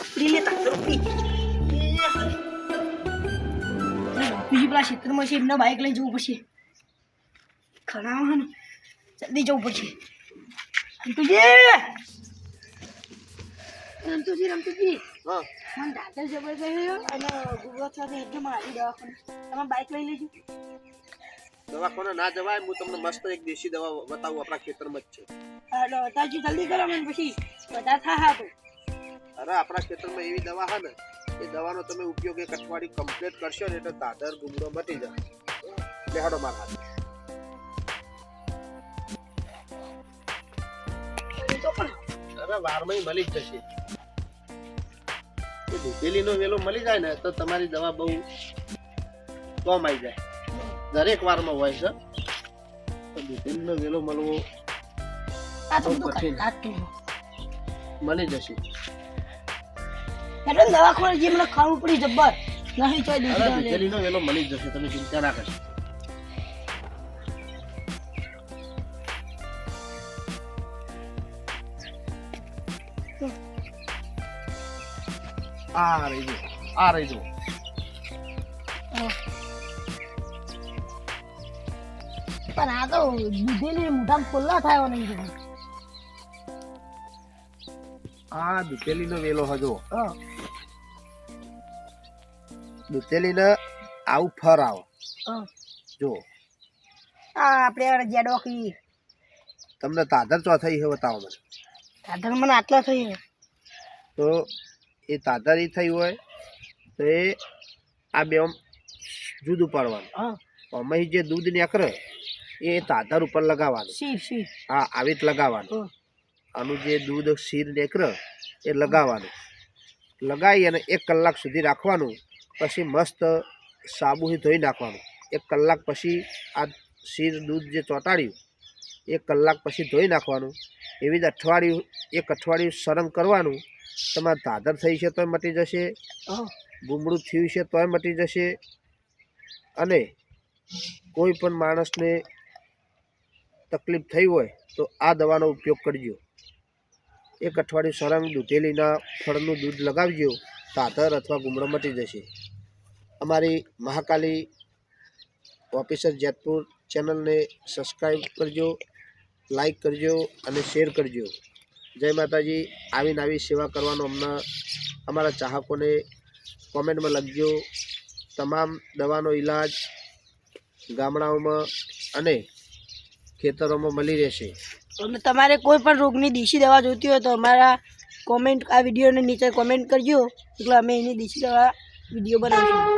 ઉપડી લે તાર બીજી પેલા ક્ષેત્રમાં છે એમના બાઇક લઈ જવું પડશે. ખરાવા ને જલ્દી જવું પડશે. રમતુજી! રમતુજી રમતુજી. મને દાદર જબર ગયો. અને ગુગલ સાથે એટલે મારી દવાખાને. તમે બાઇક લઈ લેજો. દવાખાને ના જવાય હું તમને મસ્ત એક દેશી દવા બતાવું આપણા ખેતરમાં જ છે. હાલો તાજી જલ્દી કરો મને પછી. બધા થા હા અરે આપણા ખેતરમાં એવી દવા છે ને એ દવાનો તમે ઉપયોગ એક અઠવાડિયું કમ્પ્લીટ કરશો ને એટલે દાદર ગુમડો મટી જાય. લેહાડો મારા હાથ. અરે વારમાં મળી જ જશે. એ દૂધેલીનો વેલો મળી જાય ને તો તમારી દવા બહુ કોમ આવી જાય. દરેક વારમાં હોય છે. તો વેલો મળવો મળી જશે. એટલે દવાખાને જે મને ખાવું પડી જબ્બર નહીં ચોય દૂધ વેલો મળી જશે તમે ચિંતા ના કરશો. આ રહી જો આ રહી જો પણ આ તો દૂધેલી મોઢામાં ખુલ્લા થાય નહીં આ દૂધેલીનો વેલો હજો દૂધેલી ને આવું ફર આવો. હા. જો આ આપણે જેડો કી તમને તાદર ચો થઈ છે બતાવો મને. તાદર મને આટલા થઈ તો એ તાદર ઈ થઈ હોય તો એ આ બે જુદું પાડવાનું હા. આમાં જે દૂધ નીકળે એ તાદર ઉપર લગાવવાનું. હા આવી જ લગાવવાનું. આનું જે દૂધ શીર નેકર એ લગાવવાનું. લગાવી અને એક કલાક સુધી રાખવાનું પછી મસ્ત સાબુથી ધોઈ નાખવાનું. એક કલાક પછી આ શીર દૂધ જે ચોંટાડ્યું એક કલાક પછી ધોઈ નાખવાનું. એવી જ અઠવાડિયું એક અઠવાડિયું સરંગ કરવાનું. તમારે દાદર થઈ છે તોય મટી જશે. ગુમડું થયું છે તોય મટી જશે. અને કોઈ પણ માણસને તકલીફ થઈ હોય તો આ દવાનો ઉપયોગ કરજો. એક અઠવાડિયું સરંગ દૂધેલીના ફળનું દૂધ લગાવજો, તાતર અથવા ગુમડો મટી જશે. અમારી મહાકાલી ઓફિસર જેતપુર ચેનલને સબસ્ક્રાઈબ કરજો લાઈક કરજો અને શેર કરજો. જય માતાજી. આવીને આવી સેવા કરવાનો અમને અમારા ચાહકોને કોમેન્ટમાં લખજો. તમામ દવાનો ઈલાજ ગામડાઓમાં અને ખેતરોમાં મળી રહેશે. અને તમારે કોઈ પણ રોગની દેશી દવા જોઈતી હોય તો અમારા કોમેન્ટ, આ વિડીયોની નીચે કોમેન્ટ કરજો. એટલે અમે એની દેશી દવા વીડિયો બનાવીશું.